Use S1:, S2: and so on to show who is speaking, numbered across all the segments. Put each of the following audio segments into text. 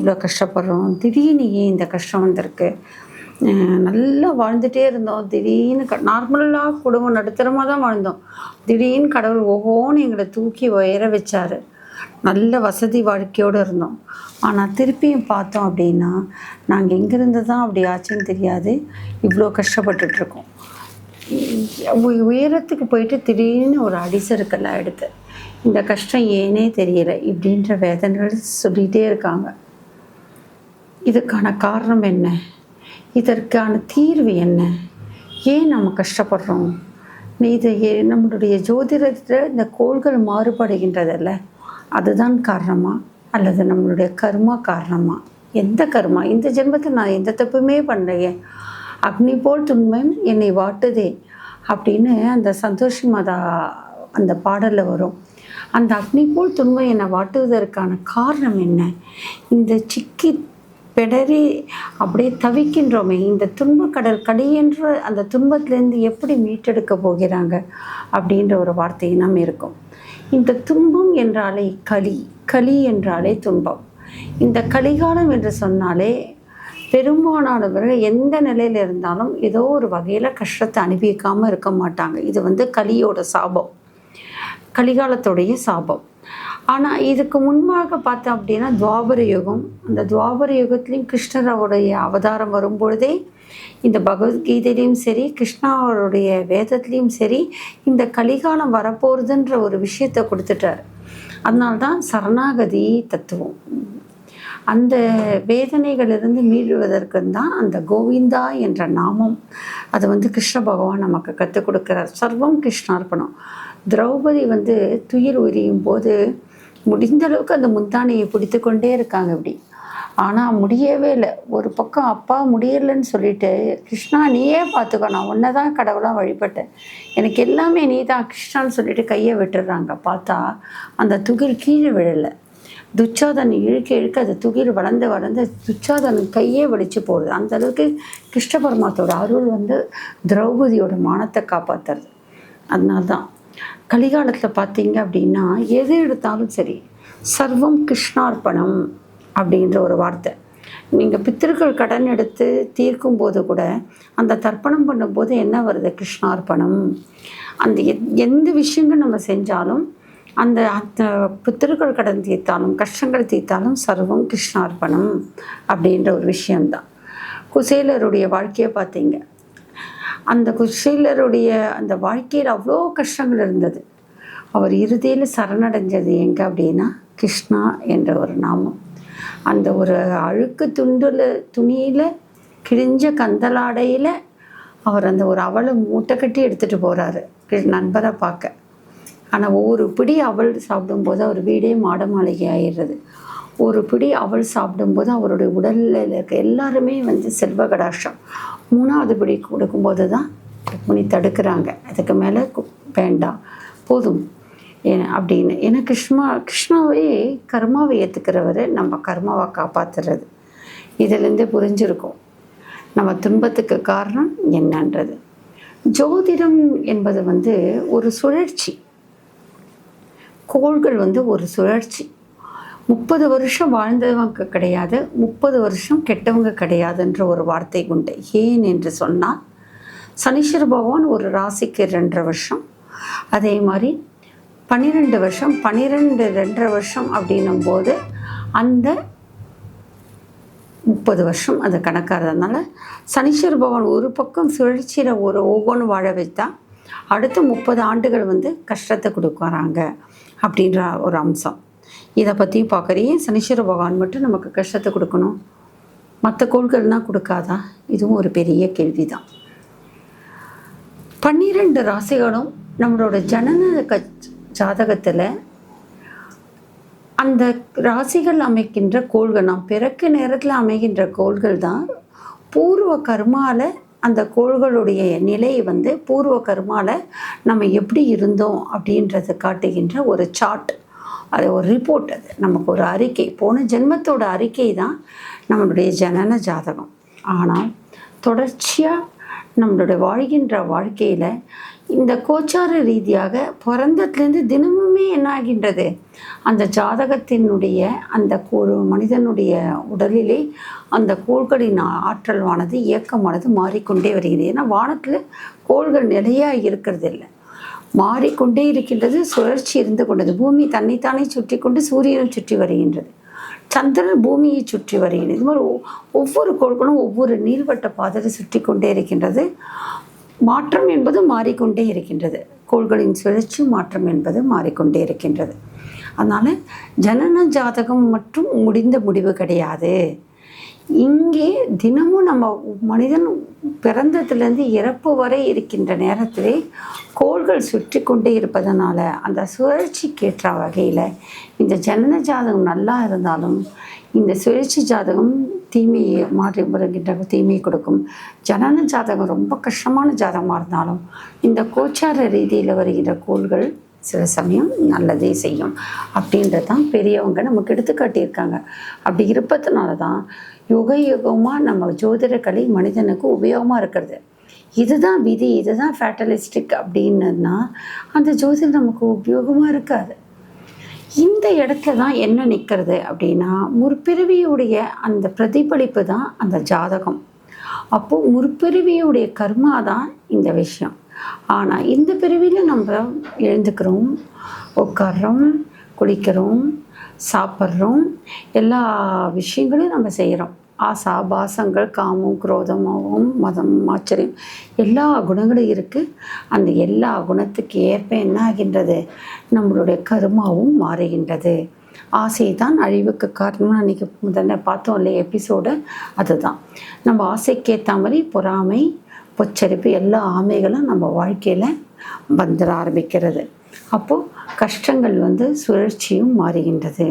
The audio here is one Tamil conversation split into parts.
S1: இவ்வளோ கஷ்டப்படுறோம்? திடீர்னு ஏன் இந்த கஷ்டம் வந்திருக்கு? நல்லா வாழ்ந்துட்டே இருந்தோம். திடீர்னு க நார்மலாக குடும்பம் நடுத்தரமாக தான் வாழ்ந்தோம். திடீர்னு கடவுள் ஒவ்வொன்று எங்களை தூக்கி உயர வச்சார். நல்ல வசதி வாழ்க்கையோடு இருந்தோம். ஆனால் திருப்பியும் பார்த்தோம் அப்படின்னா நாங்கள் எங்கேருந்து தான் அப்படி ஆச்சுன்னு தெரியாது. இவ்வளோ கஷ்டப்பட்டுட்ருக்கோம் உயரத்துக்கு போயிட்டு திடீர்னு ஒரு அடிசறுக்கல் ஆகிடுது இந்த கஷ்டம் ஏனே தெரியலை இப்படின்ற வேதனைகள் சொல்லிகிட்டே இருக்காங்க. இதுக்கான காரணம் என்ன? இதற்கான தீர்வு என்ன? ஏன் நம்ம கஷ்டப்படுறோம்? இது ஏ- நம்மளுடைய ஜோதிடத்தில் இந்த கோள்கள் மாறுபடுகின்றதல்ல. அதுதான் காரணமா? அல்லது நம்மளுடைய கர்மா காரணமா? எந்த கர்மா? இந்த ஜென்மத்தில் நான் எந்த தப்புமே பண்ணலையே. அக்னி போல் துன்பம் என்னை வாட்டுதே அப்படின்னு அந்த சந்தோஷ் மாதா அந்த பாடலில் வரும். அந்த அக்னி போல் துன்பம் என்னை வாட்டுவதற்கான காரணம் என்ன? இந்த சிக்கி பிடறி அப்படியே தவிக்கின்றோமே. இந்த துன்பக்கடல் கடியென்ற அந்த துன்பத்திலேருந்து எப்படி மீட்டெடுக்க போகிறாங்க அப்படின்ற ஒரு வார்த்தை நம் இருக்கும். இந்த துன்பம் என்றாலே களி களி என்றாலே துன்பம். இந்த கலிகாலம் என்று சொன்னாலே பெரும்பாலானவர்கள் எந்த நிலையில் இருந்தாலும் ஏதோ ஒரு வகையில் கஷ்டத்தை அனுபவிக்காமல் இருக்க மாட்டாங்க. இது வந்து கலியோட சாபம். கலிகாலத்துடைய சாபம். ஆனால் இதுக்கு முன்பாக பார்த்தோம் அப்படின்னா துவாபர யுகம். அந்த துவாபர யுகத்துலேயும் கிருஷ்ணரோடைய அவதாரம் வரும்பொழுதே இந்த பகவத்கீதையிலையும் சரி கிருஷ்ணாவருடைய வேதத்துலேயும் சரி இந்த கலிகாலம் வரப்போகிறதுன்ற ஒரு விஷயத்தை கொடுத்துட்டார். அதனால்தான் சரணாகதி தத்துவம். அந்த வேதனைகளிலிருந்து மீளுவதற்கு தான் அந்த கோவிந்தா என்ற நாமம் அது வந்து கிருஷ்ண பகவான் நமக்கு கற்றுக் கொடுக்கிறார். சர்வம் கிருஷ்ணார்ப்பணம். திரௌபதி வந்து துயில் உரியும் போது முடிந்த அளவுக்கு அந்த முந்தானையை பிடித்து கொண்டே இருக்காங்க இப்படி. ஆனால் முடியவே இல்லை. ஒரு பக்கம் அப்பா முடியலைன்னு சொல்லிட்டு கிருஷ்ணா நீயே பார்த்துக்கோ நான் ஒன்றை தான் கடவுளாக வழிபட்டேன். எனக்கு எல்லாமே நீ தான் கிருஷ்ணான்னு சொல்லிட்டு கையை விட்டுடுறாங்க பார்த்தா அந்த துகில் கீழே விழலை. துச்சாதன் இழுக்க இழுக்க அது துகில் வளர்ந்து வளர்ந்து துச்சாதன் கையே வலிச்சு போடுது. அந்த அளவுக்கு கிருஷ்ண பரமாத்தோட அருள் வந்து திரௌபதியோட மானத்தை காப்பாற்றுறது அதனால தான் கலிகாலத்தில் பார்த்தீங்க அப்படின்னா எது எடுத்தாலும் சரி சர்வம் கிருஷ்ணார்ப்பணம் அப்படின்ற ஒரு வார்த்தை. நீங்கள் பித்திருக்கள் கடன் எடுத்து தீர்க்கும் போது கூட அந்த தர்ப்பணம் பண்ணும்போது என்ன வருது? கிருஷ்ணார்ப்பணம். அந்த எத்- எந்த விஷயங்கள் நம்ம செஞ்சாலும் அந்த அந்த பித்திருக்கள் கடன் தீர்த்தாலும் கஷ்டங்கள் தீர்த்தாலும் சர்வம் கிருஷ்ணார்ப்பணம் அப்படின்ற ஒரு விஷயம்தான். குசேலருடைய வாழ்க்கையை பார்த்தீங்க அந்த குசேலருடைய அந்த வாழ்க்கையில் அவ்வளோ கஷ்டங்கள் இருந்தது. அவர் இறுதியில் சரணடைஞ்சது எங்கே அப்படின்னா கிருஷ்ணா என்ற ஒரு நாமம். அந்த ஒரு அழுக்கு துண்டுல துணியில் கிழிஞ்ச கந்தலாடையில் அவர் அந்த ஒரு அவளை மூட்டை கட்டி எடுத்துகிட்டு போகிறாரு நண்பரை பார்க்க. ஆனால் ஒவ்வொரு பிடி அவள் சாப்பிடும்போது அவர் வீடே மாட மாளிகை ஆயிடுறது ஒரு பிடி அவள் சாப்பிடும்போது அவருடைய உடலில் இருக்க எல்லாருமே வந்து செல்வ கடாஷம் மூணாவது பிடி கொடுக்கும்போது தான் ருக்மிணி தடுக்கிறாங்க. அதுக்கு மேலே வேண்டாம். போதும். ஏன் அப்படின்னு. ஏன்னா கிருஷ்ணா கிருஷ்ணாவே கர்மாவை ஏற்றுக்கிறவர் நம்ம கர்மாவை காப்பாற்றுறது இதிலேருந்தே புரிஞ்சிருக்கும். நம்ம துன்பத்துக்கு காரணம் என்னன்றது. ஜோதிடம் என்பது வந்து ஒரு சுழற்சி. கோள்கள் வந்து ஒரு சுழற்சி. முப்பது வருஷம் வாழ்ந்தவங்க கிடையாது முப்பது வருஷம் கெட்டவங்க கிடையாதுன்ற ஒரு வார்த்தை உண்டு. ஏன் என்று சொன்னால் சனீஸ்வர பகவான் ஒரு ராசிக்கு ரெண்டரை வருஷம். அதே மாதிரி பன்னிரெண்டு வருஷம் பன்னிரெண்டு ரெண்டரை வருஷம் அப்படின்னும் போது அந்த முப்பது வருஷம் அது கணக்காகிறதுனால சனீஸ்வர பகவான் ஒரு பக்கம் சுழற்சியில் ஒரு ஒவ்வொன்று வாழ வைத்தா அடுத்த முப்பது ஆண்டுகள் வந்து கஷ்டத்தை கொடுக்குறாங்க அப்படின்ற ஒரு அம்சம். இதை பற்றியும் பார்க்குறீங்க. சனீஸ்வர பகவான் மட்டும் நமக்கு கஷ்டத்தை கொடுக்கணும். மற்ற கோள்கள்னால் கொடுக்காதா? இதுவும் ஒரு பெரிய கேள்வி தான் பன்னிரெண்டு ராசிகளும் நம்மளோட ஜனன க ஜாதகத்தில் அந்த ராசிகள் அமைக்கின்ற கோள்கள் நாம் பிறக்க நேரத்தில் அமைகின்ற கோள்கள் தான் பூர்வ கர்மாவில் அந்த கோள்களுடைய நிலை வந்து பூர்வ கர்மாவில் நம்ம எப்படி இருந்தோம் அப்படின்றத காட்டுகின்ற ஒரு சார்ட் அது ஒரு ரிப்போர்ட் அது. நமக்கு ஒரு அறிக்கை. போன ஜென்மத்தோட அறிக்கை தான் நம்மளுடைய ஜனன ஜாதகம். ஆனால் தொடர்ச்சியாக நம்மளுடைய வாழ்கின்ற வாழ்க்கையில் இந்த கோச்சார ரீதியாக பிறந்ததுலேருந்து தினமுமே என்ன ஆகின்றது? அந்த ஜாதகத்தினுடைய அந்த ஒரு மனிதனுடைய உடலிலே அந்த கோள்களின் ஆற்றல்வானது இயக்கமானது மாறிக்கொண்டே வருகிறது. ஏன்னா வானத்தில் கோள்கள் நிலையாக இருக்கிறது இல்லை மாறிக்கொண்டே இருக்கின்றது சுழற்சி இருந்து கொண்டது. பூமி தன்னைத்தானே சுற்றி கொண்டு சூரியனும் சுற்றி வருகின்றது. சந்திரன் பூமியை சுற்றி வருகிறது இது மாதிரி ஒவ்வொரு கோள்களும் ஒவ்வொரு நீள்வட்ட பாதையை சுற்றி கொண்டே இருக்கின்றது. மாற்றம் என்பது மாறிக்கொண்டே இருக்கின்றது. கோள்களின் சுழற்சி மாற்றம் என்பது மாறிக்கொண்டே இருக்கின்றது. அதனால் ஜனன ஜாதகம் மட்டும் முடிந்த முடிவு கிடையாது. இங்கே தினமும் நம்ம மனிதன் பிறந்ததுலேருந்து இறப்பு வரை இருக்கின்ற நேரத்திலே கோள்கள் சுற்றி கொண்டே இருப்பதனால அந்த சுழற்சிக்கேற்ற வகையில் இந்த ஜனன ஜாதகம் நல்லா இருந்தாலும் இந்த சுழற்சி ஜாதகம் தீமையை மாற்றி வருகின்ற தீமையை கொடுக்கும். ஜனன ஜாதகம் ரொம்ப கஷ்டமான ஜாதகமாக இருந்தாலும் இந்த கோச்சார ரீதியில் வருகின்ற கோள்கள் சில சமயம் நல்லதே செய்யும். அப்படின்றது தான் பெரியவங்க நமக்கு எடுத்து காட்டியிருக்காங்க. அப்படி இருப்பதுனால தான் யுக யுகமாக நம்ம ஜோதிட கலை மனிதனுக்கு உபயோகமாக இருக்கிறது. இதுதான் விதி இதுதான் ஃபேட்டலிஸ்டிக் அப்படின்னதுனா அந்த ஜோதிடம் நமக்கு உபயோகமாக இருக்காது. இந்த இடத்துல தான் என்ன நிற்கிறது அப்படின்னா முற்பிறவியுடைய அந்த பிரதிபலிப்பு தான் அந்த ஜாதகம். அப்போது முற்பிறவியுடைய கர்மா தான் இந்த விஷயம். ஆனால் இந்த பிறவியில் நம்ம எழுந்துக்கிறோம் உட்காடுறோம் குளிக்கிறோம் சாப்பிட்றோம் எல்லா விஷயங்களையும் நம்ம செய்கிறோம் ஆசா பாசங்கள் காமம் குரோதமாகவும் மதம் ஆச்சரியம் எல்லா குணங்களும் இருக்குது அந்த எல்லா குணத்துக்கு ஏற்ப என்ன ஆகின்றது நம்மளுடைய கருமாவும் மாறுகின்றது. ஆசை தான் அழிவுக்கு காரணம்னு அன்றைக்கி முதல்ல பார்த்தோம் இல்லையா எபிசோடு? அதுதான். நம்ம ஆசைக்கேற்ற மாதிரி பொறாமை உச்சரிப்பு எல்லா ஆமைகளும் நம்ம வாழ்க்கையில் வந்துட ஆரம்பிக்கிறது. அப்போது கஷ்டங்கள் வந்து சுழற்சியும் மாறுகின்றது.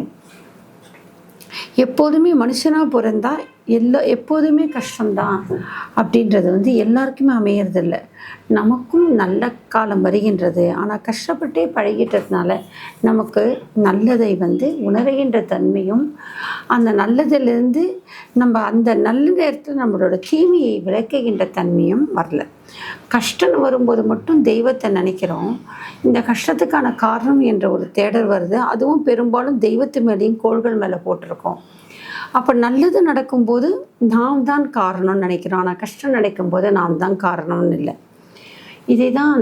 S1: எப்போதுமே மனுஷனாக பிறந்தா எல்லா எப்போதுமே கஷ்டம்தான் அப்படின்றது வந்து எல்லாருக்குமே அமையறதில்ல. நமக்கும் நல்ல காலம் வருகின்றது. ஆனால் கஷ்டப்பட்டே பழகிட்டதுனால நமக்கு நல்லதை வந்து உணர்கின்ற தன்மையும் அந்த நல்லதிலிருந்து நம்ம அந்த நல்ல நேரத்தில் நம்மளோட தீமையை விளக்குகின்ற தன்மையும் வரல. கஷ்டம் வரும்போது மட்டும் தெய்வத்தை நினைக்கிறோம். இந்த கஷ்டத்துக்கான காரணம் என்ற ஒரு தேடல் வருது. அதுவும் பெரும்பாலும் தெய்வத்து மேலேயும் கோள்கள் மேலே போட்டிருக்கோம். அப்போ நல்லது நடக்கும்போது நாம் தான் காரணம்னு நினைக்கிறோம். ஆனால் கஷ்டம் நடக்கும்போது நாம் தான் காரணம்னு இல்லை. இதை தான்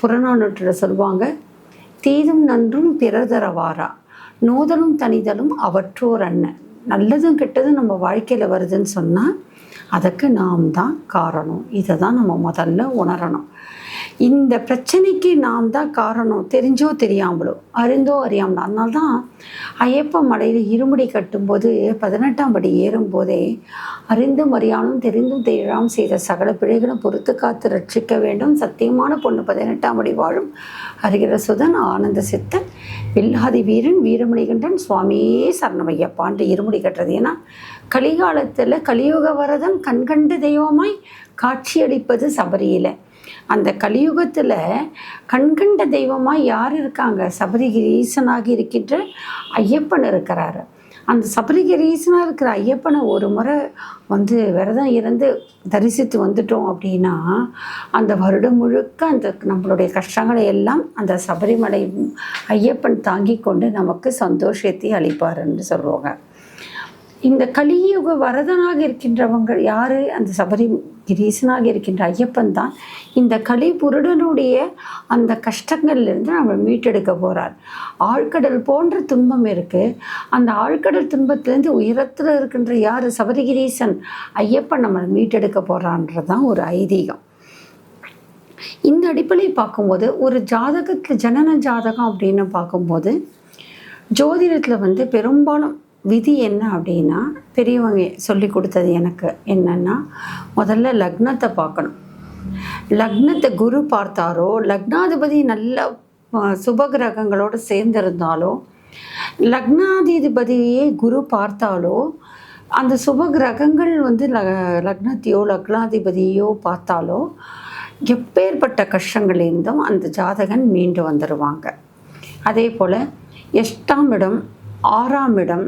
S1: புறநானூற்றில் சொல்லுவாங்க தீதும் நன்றும் பிறதரவாரா நோதலும் தனிதலும் அவற்றோர் அண்ணன் நல்லதும் கெட்டதும் நம்ம வாழ்க்கையில் வருதுன்னு சொன்னால் அதுக்கு நாம் தான் காரணம். இதை தான் நம்ம முதல்ல உணரணும். இந்த பிரச்சனைக்கு நாம் தான் காரணம். தெரிஞ்சோ தெரியாமலோ அறிந்தோ அறியாமலோ. அதனால தான் ஐயப்ப மலையில் இருமுடி கட்டும்போது பதினெட்டாம் படி ஏறும்போதே அறிந்தும் அறியாமலும் தெரிந்தும் தெரியாமல் செய்த சகல பிழைகளும் பொறுத்து காத்து ரட்சிக்க வேண்டும். சத்தியமான பொண்ணு பதினெட்டாம் படி வாழும் அறிகிற சுதன் ஆனந்த சித்தன் வில்லாதி வீரன் வீரமணிகண்டன் சுவாமியே சரணமையப்பான்ட்டு இருமுடி கட்டுறது. ஏன்னா கலிகாலத்தில் கலியுக வரதம் கண்கண்ட தெய்வமாய் காட்சியளிப்பது சபரியில். அந்த கலியுகத்தில் கண்கண்ட தெய்வமாக யார் இருக்காங்க? சபரிகிரீசனாகி இருக்கின்ற ஐயப்பன் இருக்கிறாரு. அந்த சபரிகிரீசனாக இருக்கிற ஐயப்பனை ஒரு முறை வந்து விரதம் இருந்து தரிசித்து வந்துட்டோம் அப்படின்னா அந்த வருடம் முழுக்க அந்த நம்மளுடைய கஷ்டங்களை எல்லாம் அந்த சபரிமலை ஐயப்பன் தாங்கி கொண்டு நமக்கு சந்தோஷத்தை அளிப்பாருன்னு சொல்லுவாங்க. இந்த கலியுக வரதனாக இருக்கின்றவங்க யார்? அந்த சபரி கிரீசனாக இருக்கின்ற ஐயப்பன் தான். இந்த கலி புருடனுடைய அந்த கஷ்டங்கள்லேருந்து நம்ம மீட்டெடுக்க போகிறார் ஆழ்கடல் போன்ற துன்பம் இருக்குது அந்த ஆழ்கடல் துன்பத்திலேருந்து உயரத்தில் இருக்கின்ற யார்? சபரிகிரீசன் ஐயப்பன் நம்மளை மீட்டெடுக்க போகிறான்றது தான் ஒரு ஐதீகம். இந்த அடிப்படையில் பார்க்கும்போது ஒரு ஜாதகத்தில் ஜனன ஜாதகம் அப்படின்னு பார்க்கும்போது ஜோதிடத்தில் வந்து பெரும்பாலும் விதி என்ன அப்படின்னா பெரியவங்க சொல்லி கொடுத்தது எனக்கு என்னன்னா முதல்ல லக்னத்தை பார்க்கணும். லக்னத்தை குரு பார்த்தாரோ லக்னாதிபதி நல்ல சுப கிரகங்களோடு சேர்ந்திருந்தாலோ லக்னாதிபதியே குரு பார்த்தாலோ அந்த சுப கிரகங்கள் வந்து ல லக்னத்தையோ லக்னாதிபதியோ பார்த்தாலோ எப்பேற்பட்ட கஷ்டங்களிலிருந்தும் அந்த ஜாதகன் மீண்டு வந்துடுவாங்க அதே போல் எட்டாம் இடம் ஆறாம் இடம்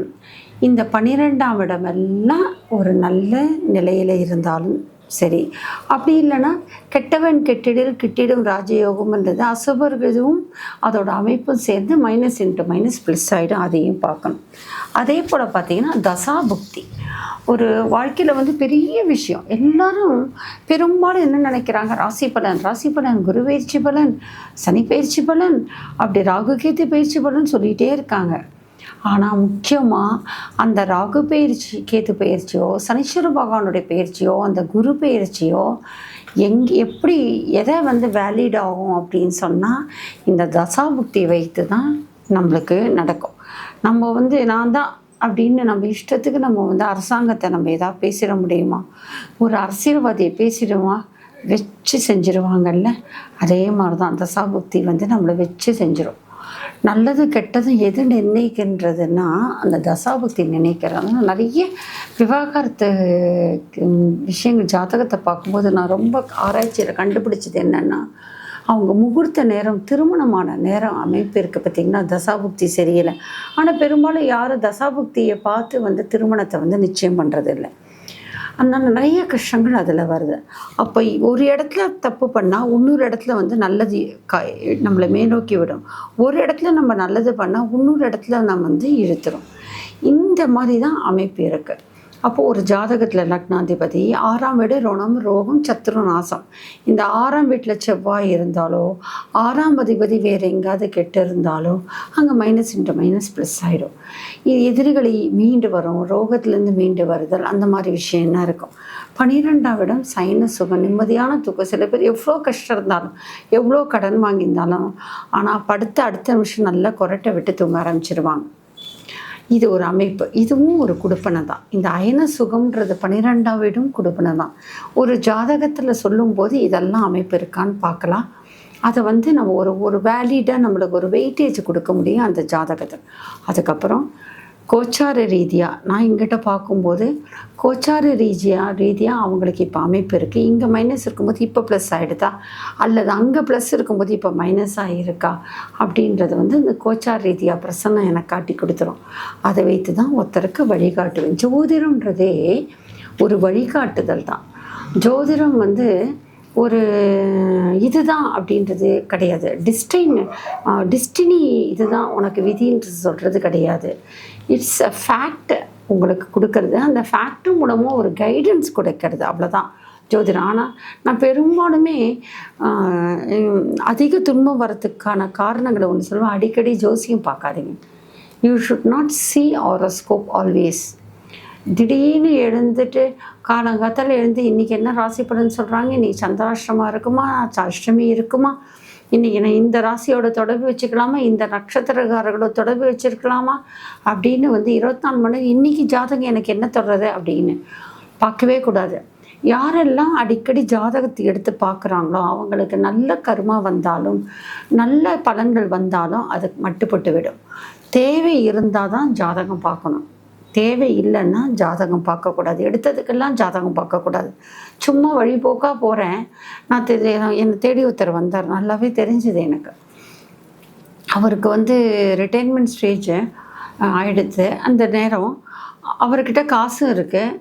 S1: இந்த பன்னிரெண்டாம் இடம் எல்லாம் ஒரு நல்ல நிலையில் இருந்தாலும் சரி. அப்படி இல்லைன்னா கெட்டவன் கெட்டிடில் கிட்டிடும் ராஜயோகம்ன்றது அசுபர்களும் அதோட அமைப்பும் சேர்ந்து மைனஸ் இன்ட்டு மைனஸ் ப்ளஸ் ஆகிடும் அதையும் பார்க்கணும். அதே போல் பார்த்தீங்கன்னா தசாபுக்தி ஒரு வாழ்க்கையில் வந்து பெரிய விஷயம். எல்லாரும் பெரும்பாலும் என்ன நினைக்கிறாங்க? ராசி பலன் ராசி பலன் குரு பயிற்சி பலன் சனி பயிற்சி பலன் அப்படி ராகு கேத்து பயிற்சி பலன் சொல்லிகிட்டே இருக்காங்க. ஆனால் முக்கியமாக அந்த ராகு பயிற்சி கேத்து பயிற்சியோ சனீஸ்வர பகவானுடைய பயிற்சியோ அந்த குரு பயிற்சியோ எங் எப்படி எதை வந்து வேலிட் ஆகும் அப்படின்னு சொன்னால் இந்த தசாபுக்தி வைத்து தான் நம்மளுக்கு நடக்கும். நம்ம வந்து நான் தான் அப்படின்னு நம்ம இஷ்டத்துக்கு நம்ம வந்து அரசாங்கத்தை நம்ம எதாவது பேசிட முடியுமா? ஒரு அரசியல்வாதியை பேசிடுமா? வச்சு செஞ்சிருவாங்கல்ல? அதே மாதிரி தான் தசாபுக்தி வந்து நம்மளை வச்சு செஞ்சிடும் நல்லது கெட்டது எது நிர்ணயிக்கின்றதுன்னா அந்த தசாபக்தி நினைக்கிறாங்க நிறைய விவாகரத்து விஷயங்கள் ஜாதகத்தை பார்க்கும்போது நான் ரொம்ப ஆராய்ச்சியில் கண்டுபிடிச்சது என்னென்னா அவங்க முகூர்த்த நேரம் திருமணமான நேரம் அமைப்பு இருக்குது பார்த்திங்கன்னா தசாபுக்தி சரியில்லை. ஆனால் பெரும்பாலும் யாரும் தசாபுக்தியை பார்த்து வந்து திருமணத்தை வந்து நிச்சயம் பண்ணுறதில்ல அதனால் நிறைய கஷ்டங்கள் அதில் வருது. அப்போ ஒரு இடத்துல தப்பு பண்ணால் இன்னொரு இடத்துல வந்து நல்லது க நம்மளை மேலோக்கி விடும். ஒரு இடத்துல நம்ம நல்லது பண்ணால் இன்னொரு இடத்துல நம்ம வந்து இழுத்துரும். இந்த மாதிரி தான் அமைப்பு இருக்குது அப்போது ஒரு ஜாதகத்தில் லக்னாதிபதி ஆறாம் வீடு ருணம் ரோகம் சத்ரு நாசம். இந்த ஆறாம் வீட்டில் செவ்வாய் இருந்தாலோ ஆறாம் அதிபதி வேறு எங்கேயாவது கெட்டு இருந்தாலோ அங்கே மைனஸ் இன்ட்டு மைனஸ் ப்ளஸ் ஆகிடும் இது எதிரிகளை மீண்டு வரும் ரோகத்திலேருந்து மீண்டு வருதல் அந்த மாதிரி விஷயம்லாம் இருக்கும்? பன்னிரெண்டாம் இடம் சைன சுகம் நிம்மதியான தூக்கம். சில பேர் எவ்வளோ கஷ்டம் இருந்தாலும் எவ்வளோ கடன் வாங்கியிருந்தாலும் ஆனால் படுத்த அடுத்த நிமிஷம் நல்லா கொரட்டை விட்டு தூங்க ஆரம்பிச்சிருவாங்க. இது ஒரு அமைப்பு. இதுவும் ஒரு குடுப்பனை தான். இந்த அயன சுகம்ன்றது பன்னிரெண்டாம் வீடும் குடுப்பனை தான். ஒரு ஜாதகத்தில் சொல்லும்போது இதெல்லாம் அமைப்பு இருக்கான்னு பார்க்கலாம். அதை வந்து நம்ம ஒரு ஒரு வேலிடாக நம்மளுக்கு ஒரு வெயிட்டேஜ் கொடுக்க முடியும் அந்த ஜாதகத்தை அதுக்கப்புறம் கோச்சார ரீதியாக நான் எங்கிட்ட பார்க்கும்போது கோச்சார ரீதியாக ரீதியாக அவங்களுக்கு இப்போ அமைப்பு இருக்குது இங்கே மைனஸ் இருக்கும்போது இப்போ ப்ளஸ் ஆகிடுதா அல்லது அங்கே ப்ளஸ் இருக்கும்போது இப்போ மைனஸ் ஆகிருக்கா அப்படின்றது வந்து இந்த கோச்சார ரீதியாக பிரசன்னம் எனக்கு காட்டி கொடுத்துரும். அதை வைத்து தான் ஒருத்தருக்கு வழிகாட்டுவேன். ஜோதிடம்ன்றதே ஒரு வழிகாட்டுதல் தான். ஜோதிடம் வந்து ஒரு இதுதான் அப்படின்றது கிடையாது. டிஸ்டைன் டிஸ்டினி இதுதான் உனக்கு விதின்றது சொல்கிறது கிடையாது. இட்ஸ் அ ஃபேக்ட் உங்களுக்கு கொடுக்கறது. அந்த ஃபேக்ட் மூலமாக ஒரு கைடன்ஸ் கொடுக்கறது. அவ்வளோதான் ஜோதிடம் ஆனால் நான் பெரும்பாலுமே அதிக துன்பம் வரத்துக்கான காரணங்களை ஒன்று சொல்லுவேன். அடிக்கடி ஜோசியம் பார்க்காதீங்க. You should not see scope always திடீர்னு எழுந்துட்டு காலங்காத்தால் எழுந்து இன்றைக்கி என்ன ராசி பலன் சொல்கிறாங்க இன்றைக்கி சந்திராஷ்டமம் இருக்குமா? அஷ்டமி இருக்குமா? இன்றைக்கி நான் இந்த ராசியோட தொடர்பு வச்சுக்கலாமா? இந்த நட்சத்திரக்காரர்களோட தொடர்பு வச்சுருக்கலாமா? அப்படின்னு வந்து இருபத்தி நாலு மணி இன்றைக்கி ஜாதகம் எனக்கு என்ன தொடருது அப்படின்னு பார்க்கவே கூடாது. யாரெல்லாம் அடிக்கடி ஜாதகத்தை எடுத்து பார்க்குறாங்களோ அவங்களுக்கு நல்ல கருமா வந்தாலும் நல்ல பலன்கள் வந்தாலும் அது மட்டுப்பட்டு விடும் தேவை இருந்தால் தான் ஜாதகம் பார்க்கணும். தேவை இல்லைன்னா ஜாதகம் பார்க்கக்கூடாது. எடுத்ததுக்கெல்லாம் ஜாதகம் பார்க்கக்கூடாது. சும்மா வழிபோக்காக போகிறேன் நான் தெரி என்னை தேடி ஒருத்தர் வந்தார். நல்லாவே தெரிஞ்சுது எனக்கு. அவருக்கு வந்து ரிட்டைர்மெண்ட் ஸ்டேஜ் ஆயிடுத்து அந்த நேரம் அவர்கிட்ட காசும் இருக்குது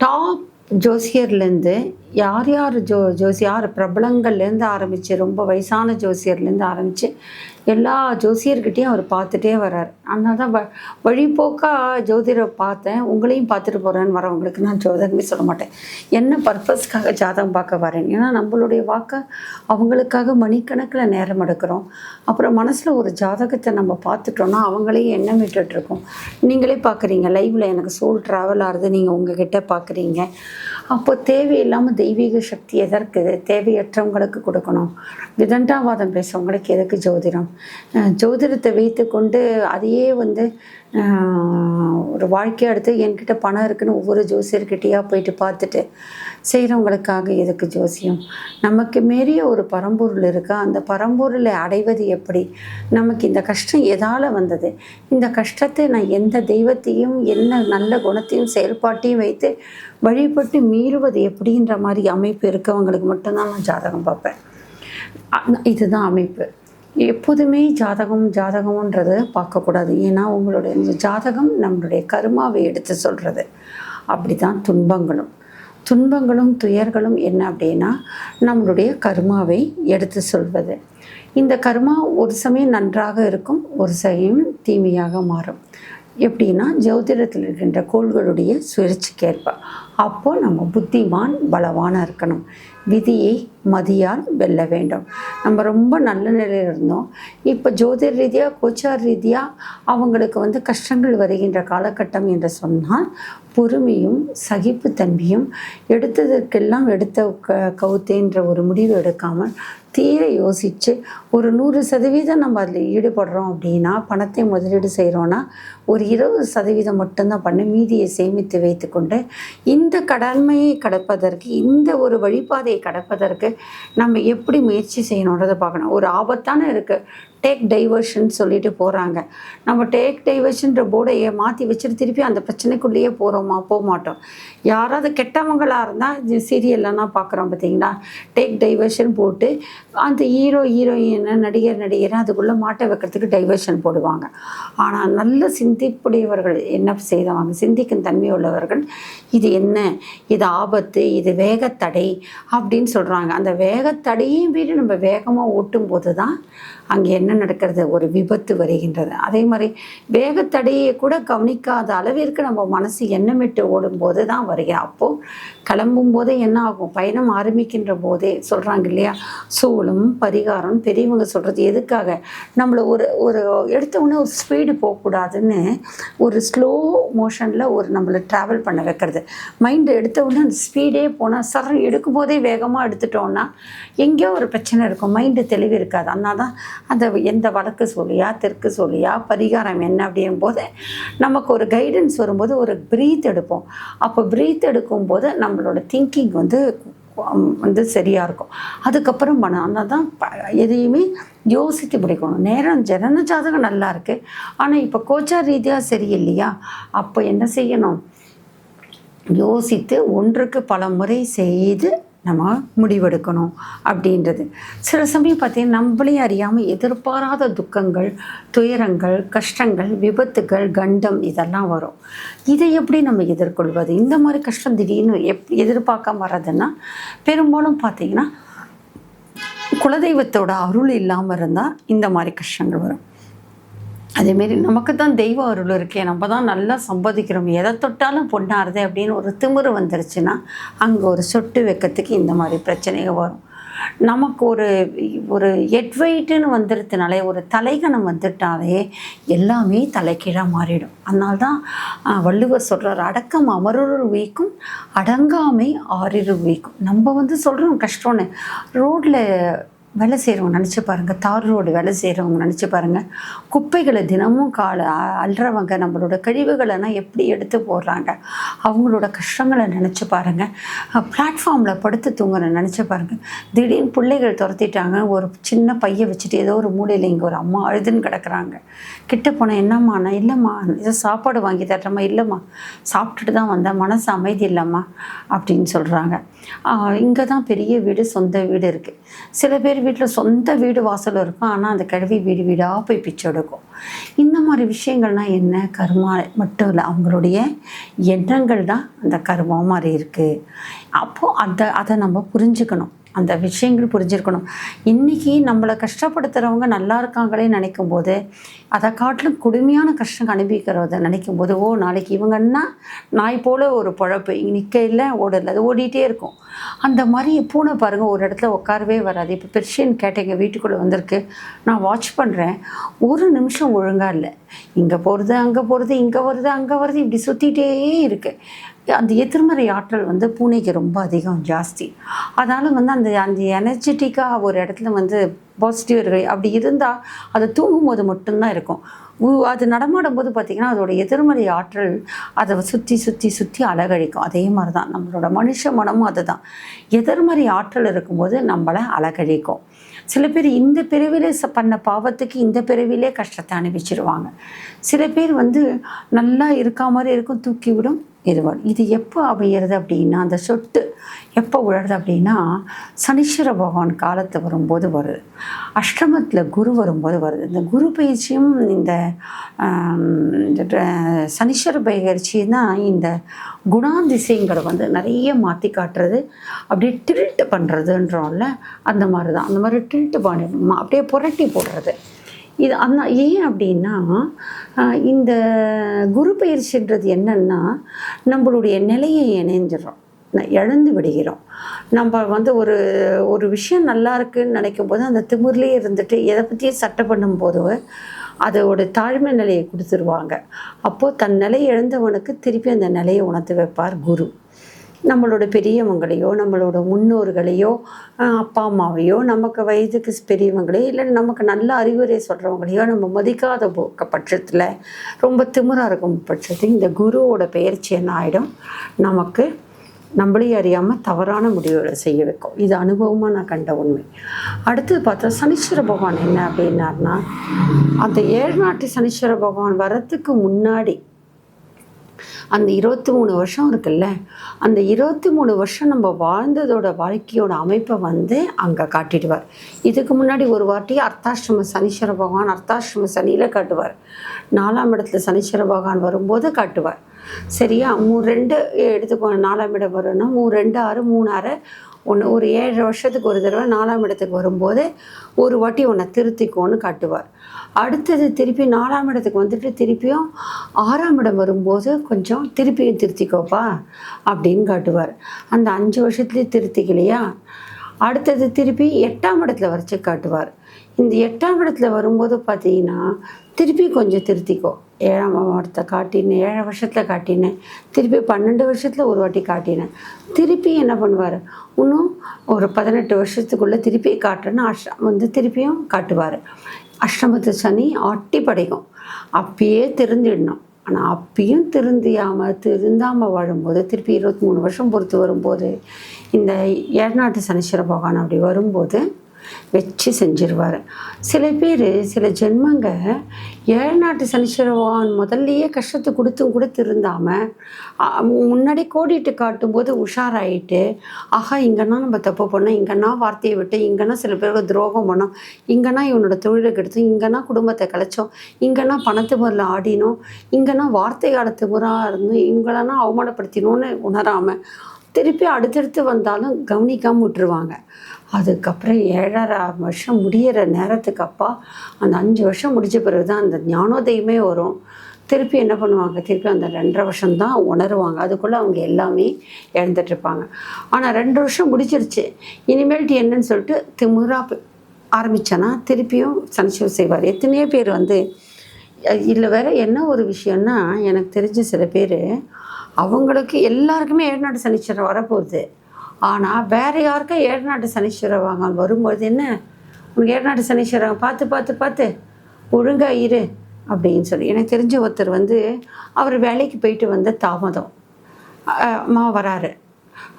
S1: டாப் ஜோசியர்லேருந்து யார் யார் ஜோ ஜோசியார் பிரபலங்கள்லேருந்து ஆரம்பித்து ரொம்ப வயசான ஜோசியர்லேருந்து ஆரம்பித்து எல்லா ஜோசியர்கிட்டையும் அவர் பார்த்துட்டே வர்றார். அதனால தான் வ வழிபோக்காக ஜோதிடரை பார்த்தேன். உங்களையும் பார்த்துட்டு போகிறேன்னு வரவங்களுக்கு நான் ஜோதகமே சொல்ல மாட்டேன். என்ன பர்பஸ்க்காக ஜாதகம் பார்க்க வரேன்? ஏன்னா நம்மளுடைய வாக்கை அவங்களுக்காக மணிக்கணக்கில் நேரம் எடுக்கிறோம். அப்புறம் மனசில் ஒரு ஜாதகத்தை நம்ம பார்த்துட்டோன்னா அவங்களையும் என்ன விட்டுட்டுருக்கோம் நீங்களே பார்க்குறீங்க. லைவில் எனக்கு சோல் ட்ராவல் ஆகுது. நீங்கள் உங்ககிட்ட பார்க்குறீங்க. அப்போ தேவையில்லாமல் தெய்வீக சக்தி எதற்கு? தேவையற்றவங்களுக்கு கொடுக்கணும். விதண்டாவாதம் பேசுறவங்களுக்கு எதுக்கு ஜோதிடம்? ஜோதிடத்தை வைத்து வைத்துக்கொண்டு அதையே வந்து ஒரு வாழ்க்கையை எடுத்து என்கிட்ட பணம் இருக்குன்னு ஒவ்வொரு ஜோசியர்கிட்டையாக போயிட்டு பார்த்துட்டு செய்கிறவங்களுக்காக எதுக்கு ஜோசியம்? நமக்கு மீறிய ஒரு பரம்பொருள் இருக்கா? அந்த பரம்பொருளை அடைவது எப்படி? நமக்கு இந்த கஷ்டம் எதால் வந்தது? இந்த கஷ்டத்தை நான் எந்த தெய்வத்தையும் என்ன நல்ல குணத்தையும் செயல்பாட்டையும் வைத்து வழிபட்டு மீறுவது எப்படின்ற மாதிரி அமைப்பு இருக்கவங்களுக்கு மட்டும்தான் நான் ஜாதகம் பார்ப்பேன். இதுதான் அமைப்பு. எப்போதுமே ஜாதகம் ஜாதகம்ன்றது பார்க்கக்கூடாது. ஏன்னா உங்களுடைய ஜாதகம் நம்மளுடைய கருமாவை எடுத்து சொல்கிறது அப்படி தான் துன்பங்களும். துன்பங்களும் துயர்களும் என்ன அப்படின்னா நம்மளுடைய கர்மாவை எடுத்து சொல்வது. இந்த கர்மா ஒரு சமயம் நன்றாக இருக்கும் ஒரு சமயம் தீமையாக மாறும். எப்படின்னா ஜோதிடத்தில் இருக்கின்ற கோள்களுடைய சுழற்சிக்கேற்ப அப்போது நம்ம புத்திமான் பலவான இருக்கணும். விதியை மதியால் வெல்ல வேண்டும். நம்ம ரொம்ப நல்ல நிலையில் இருந்தோம். இப்போ ஜோதிட ரீதியாக கோச்சார் ரீதியாக அவங்களுக்கு வந்து கஷ்டங்கள் வருகின்ற காலகட்டம் என்று சொன்னால் பொறுமையும் சகிப்புத்தன்மையும் எடுத்ததற்கெல்லாம் எடுத்த க கவுத்தேன்ற ஒரு முடிவு எடுக்காமல் தீர யோசித்து ஒரு நூறு சதவீதம் நம்ம அதில் ஈடுபடுறோம் அப்படின்னா பணத்தை முதலீடு செய்கிறோன்னா ஒரு இருபது சதவீதம் மட்டும்தான் பண்ணி மீதியை சேமித்து வைத்துக்கொண்டு இந்த கடன்மையை கடப்பதற்கு இந்த ஒரு வழிபாதை கடப்பதற்கு நம்ம எப்படி முயற்சி செய்யணுன்றதை பார்க்கணும். ஒரு ஆபத்தான இருக்குது டேக் டைவர்ஷன் சொல்லிட்டு போகிறாங்க நம்ம டேக் டைவர்ஷன்ற போர்டை மாற்றி வச்சுட்டு திருப்பி அந்த பிரச்சனைக்குள்ளேயே போகிறோமா போக மாட்டோம் யாராவது கெட்டவங்களாக இருந்தால் இது சீரியல்லாம் பார்க்குறோம் பார்த்தீங்களா டேக் டைவர்ஷன் போட்டு அந்த ஹீரோ ஹீரோயின் நடிகர் நடிகரை அதுக்குள்ளே மாட்டை வைக்கிறதுக்கு டைவர்ஷன் போடுவாங்க. ஆனால் நல்ல சிந்திப்புடையவர்கள் என்ன செய்தவாங்க சிந்திக்கும் தன்மை உள்ளவர்கள் இது என்ன? இது ஆபத்து இது வேகத்தடை அப்படின்னு சொல்கிறாங்க அந்த வேகத்தடையும் வீடு நம்ம வேகமாக ஓட்டும் போது தான் அங்கே என்ன நடக்கிறது? ஒரு விபத்து வருகின்றது. அதே மாதிரி வேகத்தடையை கூட கவனிக்காத அளவிற்கு நம்ம மனசு எண்ணமிட்டு ஓடும்போது தான் வருகிறோம் அப்போது கிளம்பும் போதே என்ன ஆகும்? பயணம் ஆரம்பிக்கின்ற போதே சொல்கிறாங்க இல்லையா? சூளும் பரிகாரம். பெரியவங்க சொல்கிறது எதுக்காக? நம்மளை ஒரு ஒரு எடுத்த உடனே ஒரு ஸ்பீடு போகக்கூடாதுன்னு ஒரு ஸ்லோ மோஷனில் ஒரு நம்மளை ட்ராவல் பண்ண வைக்கிறது. மைண்டு எடுத்த உடனே அந்த ஸ்பீடே போனால் சர எடுக்கும்போதே வேகமாக எடுத்துட்டோம்னா எங்கேயோ ஒரு பிரச்சனை இருக்கும். மைண்டு தெளிவு இருக்காது. அதனால தான் அந்த எந்த வடக்கு சொல்லியா தெற்கு சொல்லியா பரிகாரம் என்ன அப்படின் போது நமக்கு ஒரு கைடன்ஸ் வரும்போது ஒரு ப்ரீத் எடுப்போம். அப்போ ப்ரீத் எடுக்கும்போது நம்மளோட திங்கிங் வந்து வந்து சரியாக இருக்கும். அதுக்கப்புறம் பண்ண ஆனால் தான் ப- எதையுமே யோசித்து பிடிக்கணும் நேரம் ஜனன ஜாதகம் நல்லா இருக்குது ஆனால் இப்போ கோச்சார் ரீதியாக சரியில்லையா? அப்போ என்ன செய்யணும்? யோசித்து ஒன்றுக்கு பல முறை செய்து நம்ம முடிவெடுக்கணும் அப்படின்றது. சில சமயம் பார்த்தீங்கன்னா நம்மளே அறியாமல் எதிர்பாராத துக்கங்கள் துயரங்கள் கஷ்டங்கள் விபத்துகள் கண்டம் இதெல்லாம் வரும். இதை எப்படி நம்ம எதிர்கொள்வது? இந்த மாதிரி கஷ்டம் திடீர்னு எப் எதிர்பார்க்காம வர்றதுன்னா பெரும்பாலும் பார்த்தீங்கன்னா குலதெய்வத்தோட அருள் இல்லாமல் இருந்தால் இந்த மாதிரி கஷ்டங்கள் வரும். அதேமாரி நமக்கு தான் தெய்வ அருள் இருக்கே நம்ம தான் நல்லா சம்பாதிக்கிறோம் எதை தொட்டாலும் பொண்ணாருது அப்படின்னு ஒரு திமிரு வந்துருச்சுன்னா அங்கே ஒரு சொட்டு வைக்கிறதுக்கு இந்த மாதிரி பிரச்சனைகள் வரும். நமக்கு ஒரு ஒரு எட்வைட்டுன்னு வந்துடுறதுனாலே ஒரு தலைகணம் வந்துட்டாலே எல்லாமே தலைகீழாக மாறிடும். அதனால தான் வள்ளுவர் சொல்கிறார் அடக்கம் அமரொரு வீக்கும் அடங்காமை ஆறிரு வீக்கும். நம்ம வந்து சொல்கிறோம் கஷ்டம்னு. ரோட்டில் வேலை செய்கிறவங்க நினச்சி பாருங்கள் தார் ரோடு வேலை செய்கிறவங்க நினச்சி பாருங்கள் குப்பைகளை தினமும் கால அ- அள்ளுறவங்க நம்மளோட கழிவுகளெல்லாம் எப்படி எடுத்து போடுறாங்க? அவங்களோட கஷ்டங்களை நினச்சி பாருங்கள் பிளாட்ஃபார்மில் படுத்து தூங்குற நினச்சி பாருங்கள் திடீர்னு பிள்ளைகள் துரத்திட்டாங்க. ஒரு சின்ன பையை வச்சுட்டு ஏதோ ஒரு மூலையில் இங்கே ஒரு அம்மா அழுதுன்னு கிடக்குறாங்க. கிட்ட போனால் என்னம்மா நான் இல்லைம்மா ஏதோ சாப்பாடு வாங்கி தர்றேம்மா இல்லைம்மா சாப்பிட்டுட்டு தான் வந்தேன் மனசு அமைதி இல்லைம்மா அப்படின்னு சொல்கிறாங்க இங்கே தான் பெரிய வீடு சொந்த வீடு இருக்குது சில பேர் வீட்டில் சொந்த வீடு வாசல் இருக்கும். ஆனால் அந்த கழுவி வீடு வீடாக போய் பிச்சை எடுக்கும். இந்த மாதிரி விஷயங்கள்லாம் என்ன? கருமா மட்டும் இல்லை அவங்களுடைய எண்ணங்கள் தான் அந்த கருமா மாதிரி இருக்குது அப்போது அந்த அதை நம்ம புரிஞ்சுக்கணும். அந்த விஷயங்கள் புரிஞ்சிருக்கணும். இன்றைக்கி நம்மளை கஷ்டப்படுத்துகிறவங்க நல்லா இருக்காங்களே நினைக்கும் போது அதை காட்டிலும் கொடுமையான கஷ்டம் அனுபவிக்கிறத நினைக்கும் போது ஓ நாளைக்கு இவங்கன்னா நாய் போல் ஒரு பொழப்பு. நிற்க இல்லை ஓடல அது ஓடிட்டே இருக்கும். அந்த மாதிரி பூனை பாருங்கள் ஒரு இடத்துல உட்காரவே வராது. இப்போ பெர்ஷியன் கேட் வீட்டுக்குள்ளே வந்திருக்கு. நான் வாட்ச் பண்ணுறேன் ஒரு நிமிஷம் ஒழுங்காக இல்லை. இங்கே போகிறது அங்கே போகிறது இங்கே வருது அங்கே வருது இப்படி சுற்றிட்டே இருக்குது அந்த எதிர்மறை ஆற்றல் வந்து பூனைக்கு ரொம்ப அதிகம் ஜாஸ்தி. அதனால் வந்து அந்த அந்த எனர்ஜெட்டிக்காக ஒரு இடத்துல வந்து பாசிட்டிவ் இருக்கு. அப்படி இருந்தால் அது தூங்கும்போது மட்டும்தான் இருக்கும். அது நடமாடும் போது பார்த்திங்கன்னா அதோட எதிர்மறை ஆற்றல் அதை சுற்றி சுற்றி சுற்றி அலகழிக்கும். அதே மாதிரி தான் நம்மளோட மனுஷ மனமும் அதுதான். எதிர்மறை ஆற்றல் இருக்கும்போது நம்மளை அலகழிக்கும். சில பேர் இந்த பிறவிலே ச- பண்ண பாவத்துக்கு இந்த பிறவிலே கஷ்டத்தை அனுபவிச்சிருவாங்க. சில பேர் வந்து நல்லா இருக்கா மாதிரி இருக்கும் தூக்கி விடும். இது இது எப்போ அமையிறது அப்படின்னா அந்த சொட்டு எப்போ விழுறது அப்படின்னா சனீஸ்வர பகவான் காலத்தில் வரும்போது வருது. அஷ்டமத்தில் குரு வரும்போது வருது. இந்த குரு பயிற்சியும் இந்த சனீஸ்வர பயிற்சியும் தான் இந்த குணாதிசயங்களை வந்து நிறைய மாற்றி காட்டுறது. அப்படியே டில்ட் பண்ணுறதுன்றோம்ல அந்த மாதிரி தான் அந்த மாதிரி டில்ட் பண்ணி அப்படியே புரட்டி போடுறது. இது அந்த ஏன் அப்படின்னா இந்த குரு பயிற்சின்றது என்னன்னா நம்மளுடைய நிலையை இணைஞ்சிடறோம் ந- இழந்து விடுகிறோம். நம்ம வந்து ஒரு ஒரு விஷயம் நல்லா இருக்குன்னு நினைக்கும் போது அந்த திமிர்லேயே இருந்துட்டு எதை பற்றியும் சட்டை பண்ணும்போது அதோட தாழ்மை நிலையை கொடுத்துருவாங்க. அப்போது தன் நிலையை இழந்தவனுக்கு திருப்பி அந்த நிலையை உணர்த்து வைப்பார் குரு. நம்மளோட பெரியவங்களையோ நம்மளோட முன்னோர்களையோ அப்பா அம்மாவையோ நமக்கு வயதுக்கு பெரியவங்களையோ இல்லை நமக்கு நல்ல அறிவுரை சொல்கிறவங்களையோ நம்ம மதிக்காத போக்க பட்சத்தில் ரொம்ப திமிராக இருக்கும் பட்சத்தில் இந்த குருவோட பெயர்ச்சி என்ன ஆகிடும் நமக்கு நம்மளே அறியாமல் தவறான முடிவுகளை செய்ய வைக்கும். இது அனுபவமாக நான் கண்ட உண்மை. அடுத்தது பார்த்தா சனீஸ்வர பகவான் என்ன அப்படின்னாருனா அந்த ஏழு நாட்டு சனீஸ்வர பகவான் வரத்துக்கு முன்னாடி அந்த இருபத்தி மூணு வருஷம் இருக்குல்ல அந்த இருபத்தி மூணு வருஷம் நம்ம வாழ்ந்ததோட வாழ்க்கையோட அமைப்பை வந்து அங்கே காட்டிடுவார். இதுக்கு முன்னாடி ஒரு வாட்டி அர்த்தாஷ்டம சனீஸ்வர பகவான் அர்த்தாஷ்டம சனியில் காட்டுவார். நாலாம் இடத்துல சனீஸ்வர பகவான் வரும்போது காட்டுவார். சரியா? மூ ரெண்டு எடுத்துக்கோ நாலாம் இடம் வரும்னா மூ ரெண்டு ஆறு மூணு ஆறு ஒன்று ஒரு ஏழு வருஷத்துக்கு ஒரு தடவை நாலாம் இடத்துக்கு வரும்போது ஒரு வாட்டி உன்னை திருத்திக்கோன்னு காட்டுவார். அடுத்தது திருப்பி நாலாம் இடத்துக்கு வந்துட்டு திருப்பியும் ஆறாம் இடம் வரும்போது கொஞ்சம் திருப்பியும் திருத்திக்கோப்பா அப்படின்னு காட்டுவார். அந்த அஞ்சு வருஷத்துலேயே திருத்திக்கலையா? அடுத்தது திருப்பி எட்டாம் இடத்துல வரைச்சு காட்டுவார். இந்த எட்டாம் இடத்துல வரும்போது பார்த்தீங்கன்னா திருப்பி கொஞ்சம் திருத்திக்கோ. ஏழாம் மாவட்டத்தை காட்டினேன் ஏழு வருஷத்தில் காட்டினேன் திருப்பி பன்னெண்டு வருஷத்தில் ஒரு வாட்டி காட்டினேன். திருப்பி என்ன பண்ணுவார்? இன்னும் ஒரு பதினெட்டு வருஷத்துக்குள்ளே திருப்பி காட்டுறேன்னு அஷ் வந்து திருப்பியும் காட்டுவார். அஷ்டமத்து சனி ஆட்டி படைக்கும். அப்பயே திருந்திடணும். ஆனால் அப்பயும் திருந்தியாமல் திருந்தாமல் வாழும்போது திருப்பி இருபத்தி மூணு வருஷம் பொறுத்து வரும்போது இந்த ஏழ்நாட்டு சனீஸ்வர பகவான் அப்படி வரும்போது வச்சு செஞ்சிருவார். சில பேர் சில ஜென்மங்க ஏழ்நாட்டு சனீஸ்வர முதல்லையே கஷ்டத்தை கொடுத்தும் கொடுத்து இருந்தாமல் முன்னாடி கோடிட்டு காட்டும்போது உஷாராயிட்டு ஆஹா இங்கன்னா நம்ம தப்பு பண்ணோம் இங்கன்னா வார்த்தையை விட்டு இங்கன்னா சில பேருக்கு துரோகம் பண்ணோம் இங்கன்னா இவனோட தொழிலை கெடுத்தோம் இங்கன்னா குடும்பத்தை கலைச்சோம் இங்கன்னா பணத்து முதல்ல ஆடினோம் இங்கன்னா வார்த்தை காலத்து முறாக இருந்தோம் இங்களெல்லாம் அவமானப்படுத்தினோன்னு உணராமல் திருப்பி அடுத்தடுத்து வந்தாலும் கவனிக்காமல் விட்டுருவாங்க. அதுக்கப்புறம் ஏழரை வருஷம் முடியிற நேரத்துக்கு அப்பா அந்த அஞ்சு வருஷம் முடிஞ்ச பிறகு தான் அந்த ஞானோதயமே வரும். திருப்பி என்ன பண்ணுவாங்க? திருப்பி அந்த ரெண்டரை வருஷம்தான் உணருவாங்க. அதுக்குள்ளே அவங்க எல்லாமே இழந்துட்டுருப்பாங்க ஆனால் ரெண்டு வருஷம் முடிச்சிருச்சு இனிமேல்ட்டு என்னன்னு சொல்லிட்டு திமுறா ஆரம்பித்தேன்னா திருப்பியும் சனிச்சிவம் செய்வார். எத்தனையோ பேர் வந்து இதில் வேற என்ன ஒரு விஷயம்னா எனக்கு தெரிஞ்ச சில பேர் அவங்களுக்கு எல்லாருக்குமே ஏழ்நாடு சனிச்சரம் வரப்போகுது. ஆனால் வேற யாருக்கும் ஏழ்நாட்டு சனீஸ்வரர் வாங்க வரும்போது என்ன? உனக்கு ஏழ்நாட்டு சனீஸ்வரன் பார்த்து பார்த்து பார்த்து ஒழுங்காக இரு அப்படின்னு சொல்லி. எனக்கு தெரிஞ்ச ஒருத்தர் வந்து அவர் வேலைக்கு போயிட்டு வந்த தாமதம். அம்மா வராரு.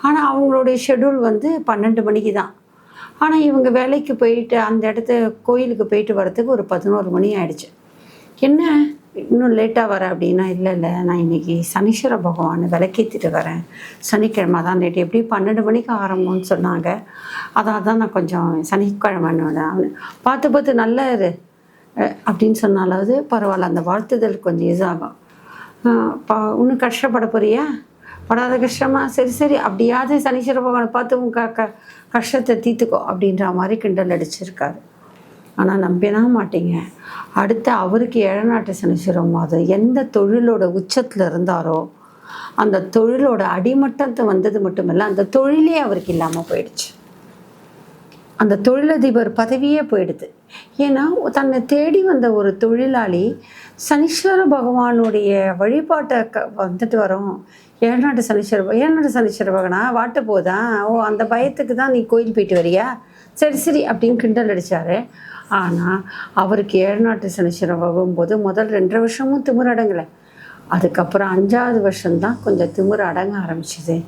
S1: ஆனால் அவங்களுடைய ஷெட்யூல் வந்து பன்னெண்டு மணிக்கு தான். ஆனால் இவங்க வேலைக்கு போயிட்டு அந்த இடத்த கோயிலுக்கு போயிட்டு வரத்துக்கு ஒரு பதினோரு மணி ஆயிடுச்சு. என்ன? இன்னும் லேட்டாக வரேன் அப்படின்னா இல்லை இல்லை. நான் இன்னைக்கு சனீஸ்வர பகவானை விளக்கேற்றிட்டு வரேன். சனிக்கிழமை தான் நேற்று எப்படி பன்னெண்டு மணிக்கு ஆரம்பம்னு சொன்னாங்க. அதான் தான் நான் கொஞ்சம் சனிக்கிழமைன்னு பார்த்து பார்த்து நல்லா இரு. அப்படின்னு சொன்னாலாவது பரவாயில்ல. அந்த வாழ்த்துதல் கொஞ்சம் இதாகும். பா இன்னும் கஷ்டப்பட போறியா? படாத கஷ்டமா? சரி சரி. அப்படியாவது சனீஸ்வர பகவானை பார்த்து உன் க கஷ்டத்தை தீர்த்துக்கோ அப்படின்ற மாதிரி கிண்டல் அடிச்சிருக்காரு. ஆனால் நம்பினா மாட்டீங்க. அடுத்து அவருக்கு ஏழநாட்டு சனீஸ்வரம் மாதம் எந்த தொழிலோட உச்சத்தில் இருந்தாரோ அந்த தொழிலோட அடிமட்டத்தை வந்தது மட்டுமல்ல அந்த தொழிலே அவருக்கு இல்லாமல் போயிடுச்சு. அந்த தொழிலதிபர் பதவியே போயிடுது. ஏன்னா தன்னை தேடி வந்த ஒரு தொழிலாளி சனீஸ்வர பகவானுடைய வழிபாட்டை க வந்துட்டு வரோம். ஏழ்நாட்டு சனீஸ்வர ஏழ்நாட்டு சனீஸ்வர பகவானா? வாட்ட போதா? ஓ அந்த பயத்துக்கு தான் நீ கோயில் போயிட்டு வரியா? சரி சரி அப்படின்னு கிண்டல் அடித்தார் ஆனால் அவருக்கு ஏழ்நாட்டு சனீஸ்வரம் வரும்போது முதல் ரெண்டரை வருஷமும் திமிர் அடங்கலை. அதுக்கப்புறம் அஞ்சாவது வருஷம்தான் கொஞ்சம் திமிர் அடங்க ஆரம்பிச்சுது.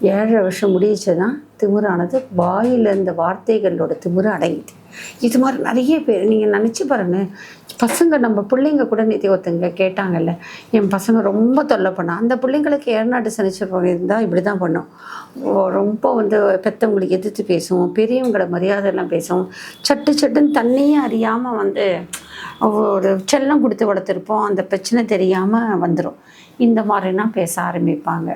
S1: ஏழரை வருஷம் முடிச்சு தான் திமிரானது வாயில் இருந்த வார்த்தைகளோட திமிரு அடங்கிது. இது மாதிரி நிறைய பேர் நீங்கள் நினச்சி பாருங்க. பசங்க நம்ம பிள்ளைங்க கூட நிதி ஒருத்தங்க கேட்டாங்கல்ல என் பசங்க ரொம்ப தொல்லை பண்ணா அந்த பிள்ளைங்களுக்கு ஏர்நாட்டு சனிச்சர் இருந்தால் இப்படி தான் பண்ணும். ஓ, ரொம்ப வந்து பெற்றவங்களுக்கு எதிர்த்து பேசுவோம் பெரியவங்களை மரியாதைலாம் பேசுவோம். சட்டு சட்டுன்னு தண்ணியே அறியாமல் வந்து ஒரு செல்லம் கொடுத்து வளர்த்துருப்போம். அந்த பிரச்சனை தெரியாமல் வந்துடும் இந்த மாதிரினா பேச ஆரம்பிப்பாங்க.